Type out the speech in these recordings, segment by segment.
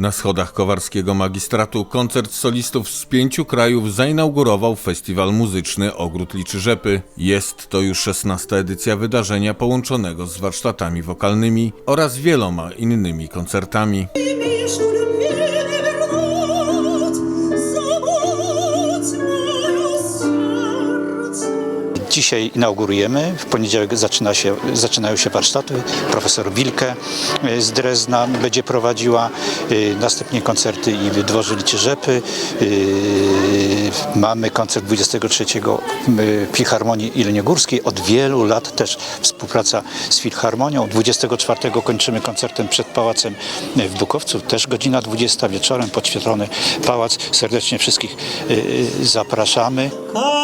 Na schodach Kowarskiego Magistratu koncert solistów z pięciu krajów zainaugurował festiwal muzyczny Ogród Liczy Rzepy. Jest to już szesnasta edycja wydarzenia połączonego z warsztatami wokalnymi oraz wieloma innymi koncertami. Dzisiaj inaugurujemy, w poniedziałek zaczyna się, zaczynają się warsztaty. Profesor Wilke e, z Drezna będzie prowadziła, e, następnie koncerty i w Dworze Rzepy. E, Mamy koncert 23 w Filharmonii Jeleniogórskiej. Od wielu lat też współpraca z Filharmonią. 24 kończymy koncertem przed Pałacem w Bukowcu. Też godzina 20 wieczorem, podświetlony pałac. Serdecznie wszystkich zapraszamy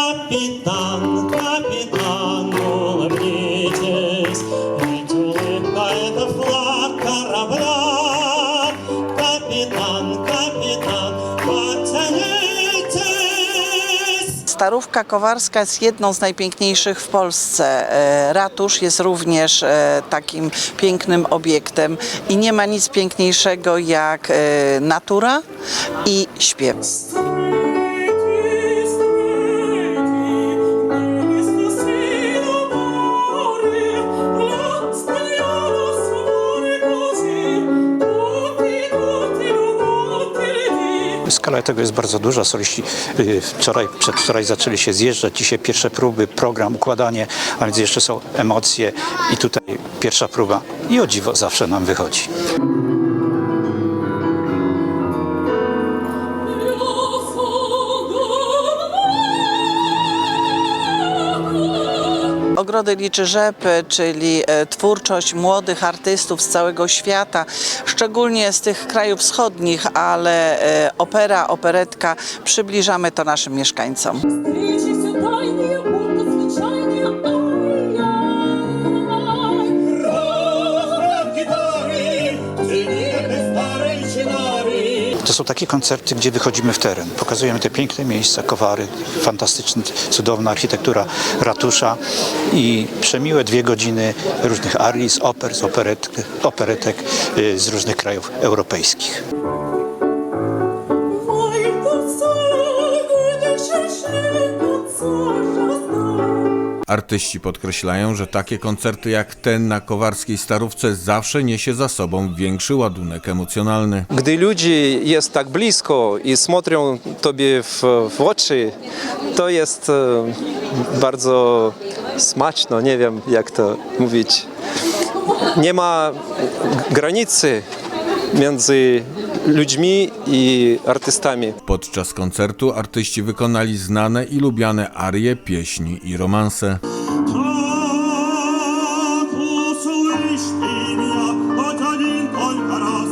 Капитан, капитан, улыбнитесь, ведь улыбка — это флаг корабля. Капитан, капитан, потянитесь. Starówka Kowarska jest jedną z najpiękniejszych w Polsce. E, Ratusz jest również e, takim pięknym obiektem i nie ma nic piękniejszego jak e, natura i śpiew. Skala tego jest bardzo duża. Soliści y, wczoraj, przedwczoraj zaczęli się zjeżdżać. Dzisiaj pierwsze próby, program, układanie, a więc jeszcze są emocje i tutaj pierwsza próba. I o dziwo zawsze nam wychodzi. Ogrody liczy rzepy, czyli e, twórczość młodych artystów z całego świata, szczególnie z tych krajów wschodnich, ale e, opera, operetka, przybliżamy to naszym mieszkańcom. Thank you są takie koncerty, gdzie wychodzimy w teren. Pokazujemy te piękne miejsca, kowary, fantastyczna, cudowna architektura ratusza i przemiłe dwie godziny różnych arii z oper, z operetek, operetek y, z różnych krajów europejskich. Artyści podkreślają, że takie koncerty jak ten na Kowarskiej Starówce zawsze niesie za sobą większy ładunek emocjonalny. Gdy ludzie jest tak blisko i смотрą tobie w, w oczy, to jest e, bardzo smaczno, nie wiem jak to mówić. Nie ma granicy między ludźmi i artystami. Podczas koncertu artyści wykonali znane i lubiane arie, pieśni i romanse.